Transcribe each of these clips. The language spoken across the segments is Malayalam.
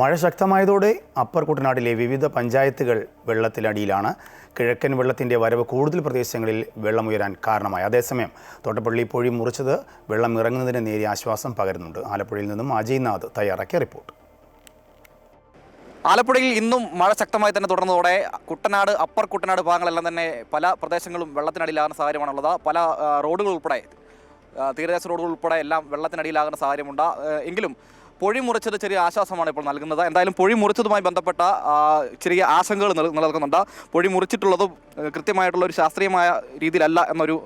മഴ ശക്തമായതോടെ അപ്പർ കുട്ടനാട്ടിലെ വിവിധ പഞ്ചായത്തുകൾ വെള്ളത്തിലടിയിലാണ് കിഴക്കൻ വെള്ളത്തിന്റെ വരവ് കൂടുതൽ പ്രദേശങ്ങളിൽ വെള്ളമുയരാൻ കാരണമായി. അതേസമയം തോട്ടപ്പള്ളി പൊഴി മുറിച്ചത് വെള്ളം ഇറങ്ങുന്നതിന് നേരിയ ആശ്വാസം പകരുന്നുണ്ട്. ആലപ്പുഴയിൽ നിന്നും അജയ് നാഥ് തയ്യാറാക്കിയ റിപ്പോർട്ട്. ആലപ്പുഴയിൽ ഇന്നും മഴ ശക്തമായി തന്നെ തുടർന്നതോടെ കുട്ടനാട് അപ്പർ കുട്ടനാട് ഭാഗങ്ങളെല്ലാം തന്നെ പല പ്രദേശങ്ങളും വെള്ളത്തിനടിയിലാകുന്ന സാഹചര്യമാണുള്ളത്. പല റോഡുകൾ ഉൾപ്പെടെ തീരദേശ റോഡുകൾ ഉൾപ്പെടെ എല്ലാം വെള്ളത്തിനടിയിലാകുന്ന സാഹചര്യമുണ്ട്. എങ്കിലും പൊഴി മുറിച്ചത് ചെറിയ ആശ്വാസമാണ് ഇപ്പോൾ നൽകുന്നത്. എന്തായാലും പൊഴി മുറിച്ചതുമായി ബന്ധപ്പെട്ട ചെറിയ ആശങ്കകൾ നില- നിലനിൽക്കുന്നുണ്ട്. പൊഴി മുറിച്ചിട്ടുള്ളത് കൃത്യമായിട്ടുള്ള ഒരു ശാസ്ത്രീയമായ രീതിയിലല്ല എന്നൊരു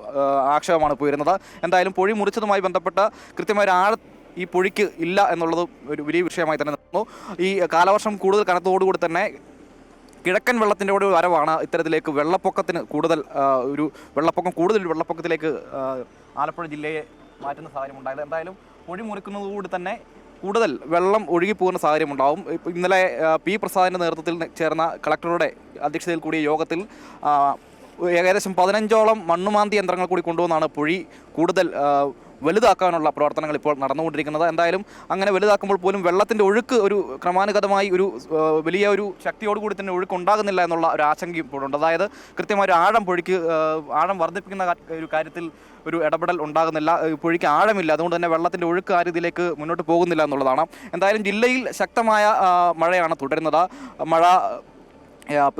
ആക്ഷേപമാണ് ഇപ്പോൾ വരുന്നത് എന്തായാലും പൊഴി മുറിച്ചതുമായി ബന്ധപ്പെട്ട കൃത്യമായ ആഴ ഈ പൊഴിക്ക് ഇല്ല എന്നുള്ളത് ഒരു വലിയ വിഷയമായി തന്നെ നിൽക്കുന്നു. ഈ കാലവർഷം കൂടുതൽ കനത്തോടുകൂടി തന്നെ കിഴക്കൻ വെള്ളത്തിന്റെ കൂടെ വരവാണ് ഇത്തരത്തിലേക്ക് വെള്ളപ്പൊക്കത്തിന് കൂടുതൽ ഒരു വെള്ളപ്പൊക്കം കൂടുതൽ വെള്ളപ്പൊക്കത്തിലേക്ക് ആലപ്പുഴ ജില്ലയെ മാറ്റുന്ന സാഹചര്യം ഉണ്ടായത്. എന്തായാലും പൊഴി മുറിക്കുന്നതോടുകൂടി തന്നെ കൂടുതൽ വെള്ളം ഒഴുകിപ്പോകുന്ന സാഹചര്യം ഉണ്ടാവും. ഇന്നലെ പി പ്രസാദിന്റെ നേതൃത്വത്തിൽ ചേർന്ന കളക്ടറുടെ അധ്യക്ഷതയിൽ കൂടിയ യോഗത്തിൽ ഏകദേശം പതിനഞ്ചോളം മണ്ണുമാന്തി യന്ത്രങ്ങൾ കൂടി കൊണ്ടുവന്നാണ് പുഴി കൂടുതൽ വലുതാക്കാനുള്ള പ്രവർത്തനങ്ങൾ ഇപ്പോൾ നടന്നുകൊണ്ടിരിക്കുന്നത്. എന്തായാലും അങ്ങനെ വലുതാക്കുമ്പോൾ പോലും വെള്ളത്തിന്റെ ഒഴുക്ക് ഒരു ക്രമാനുഗതമായി ഒരു വലിയ ഒരു ശക്തിയോടുകൂടി തന്നെ ഒഴുക്ക് ഉണ്ടാകുന്നില്ല എന്നുള്ള ഒരു ആശങ്കയും ഇപ്പോഴുണ്ട്. അതായത് കൃത്യമായ ഒരു ആഴം പൊഴിക്ക് ആഴം വർദ്ധിപ്പിക്കുന്ന ഒരു കാര്യത്തിൽ ഒരു ഇടപെടൽ ഉണ്ടാകുന്നില്ല. പുഴയ്ക്ക് ആഴമില്ല. അതുകൊണ്ട് തന്നെ വെള്ളത്തിന്റെ ഒഴുക്ക് ആ രീതിയിലേക്ക് മുന്നോട്ട് പോകുന്നില്ല എന്നുള്ളതാണ്. എന്തായാലും ജില്ലയിൽ ശക്തമായ മഴയാണ് തുടരുന്നത്. മഴ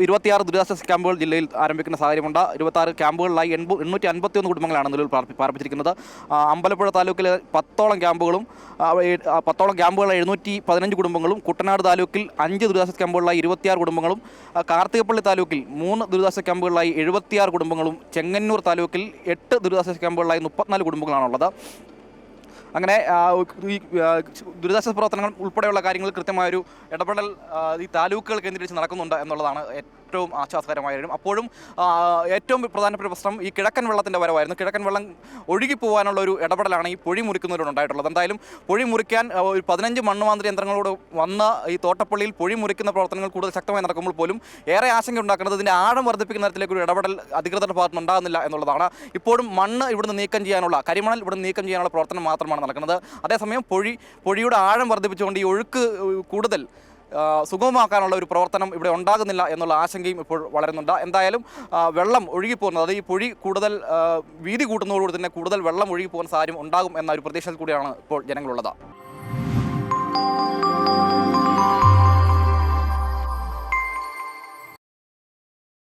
ഇരുപത്തിയാറ് ദുരിതാശ്വാസ ക്യാമ്പുകൾ ജില്ലയിൽ ആരംഭിക്കുന്ന സാഹചര്യമുണ്ട്. ഇരുപത്താറ് ക്യാമ്പുകളിലായി എൺപ എണ്ണൂറ്റി അൻപത്തി ഒന്ന് കുടുംബങ്ങളാണ് നിലവിൽ പാർപ്പി- പാർപ്പിച്ചിരിക്കുന്നത്. അമ്പലപ്പുഴ താലൂക്കിലെ പത്തോളം ക്യാമ്പുകളും പത്തോളം ക്യാമ്പുകളിൽ എഴുന്നൂറ്റി പതിനഞ്ച് കുടുംബങ്ങളും കുട്ടനാട് താലൂക്കിൽ അഞ്ച് ദുരിതാശ്വാസ ക്യാമ്പുകളിലായി ഇരുപത്തിയാറ് കുടുംബങ്ങളും കാർത്തികപ്പള്ളി താലൂക്കിൽ മൂന്ന് ദുരിതാശ്വാസ ക്യാമ്പുകളിലായി എഴുപത്തിയാറ് കുടുംബങ്ങളും ചെങ്ങന്നൂർ താലൂക്കിൽ എട്ട് ദുരിതാശ്വാസ ക്യാമ്പുകളിലായി മുപ്പത്തിനാല് കുടുംബങ്ങളാണുള്ളത്. അങ്ങനെ ഈ ദുരിതാശ്വാസ പ്രവർത്തനങ്ങൾ ഉൾപ്പെടെയുള്ള കാര്യങ്ങൾ കൃത്യമായൊരു ഇടപെടൽ ഈ താലൂക്കുകൾ കേന്ദ്രീകരിച്ച് നടക്കുന്നുണ്ട് എന്നുള്ളതാണ് ഏറ്റവും ആശ്വാസകരമായ കാര്യം അപ്പോഴും ഏറ്റവും പ്രധാനപ്പെട്ട പ്രശ്നം ഈ കിഴക്കൻ വെള്ളത്തിന്റെ വരവായിരുന്നു. കിഴക്കൻ വെള്ളം ഒഴുകി പോകാനുള്ള ഒരു ഇടപെടലാണ് ഈ പൊഴി മുറിക്കുന്നതിലൂടെ ഉണ്ടായിട്ടുള്ളത്. എന്തായാലും പൊഴി മുറിക്കാൻ ഒരു പതിനഞ്ച് മണ്ണുമാന്ത്രി യന്ത്രങ്ങളോട് വന്ന് ഈ തോട്ടപ്പള്ളിയിൽ പൊഴി മുറിക്കുന്ന പ്രവർത്തനങ്ങൾ കൂടുതൽ ശക്തമായി നടക്കുമ്പോൾ പോലും ഏറെ ആശങ്ക ഉണ്ടാക്കുന്നത് ഇതിന്റെ ആഴം വർദ്ധിപ്പിക്കുന്ന തരത്തിലേക്ക് ഒരു ഇടപെടൽ അധികൃതരുടെ ഭാഗത്തുനിന്ന് ഉണ്ടാകുന്നില്ല എന്നുള്ളതാണ്. ഇപ്പോഴും മണ്ണ് ഇവിടുന്ന് നീക്കം ചെയ്യാനുള്ള കരിമണൽ ഇവിടുന്ന് നീക്കം ചെയ്യാനുള്ള പ്രവർത്തനം മാത്രമാണ് നടക്കുന്നത്. അതേസമയം പൊഴി പൊഴിയുടെ ആഴം വർദ്ധിപ്പിച്ചുകൊണ്ട് ഈ ഒഴുക്ക് കൂടുതൽ സുഗമമാക്കാനുള്ള ഒരു പ്രവർത്തനം ഇവിടെ ഉണ്ടാകുന്നില്ല എന്നുള്ള ആശങ്കയും ഇപ്പോൾ വളരുന്നുണ്ട്. എന്തായാലും വെള്ളം ഒഴുകിപ്പോകുന്നത് അത് ഈ പൊഴി കൂടുതൽ വീതി കൂട്ടുന്നതോടുകൂടി തന്നെ കൂടുതൽ വെള്ളം ഒഴുകിപ്പോകുന്ന സാഹചര്യം ഉണ്ടാകും എന്ന ഒരു പ്രതീക്ഷയിൽ കൂടിയാണ് ഇപ്പോൾ ജനങ്ങളുള്ളത്.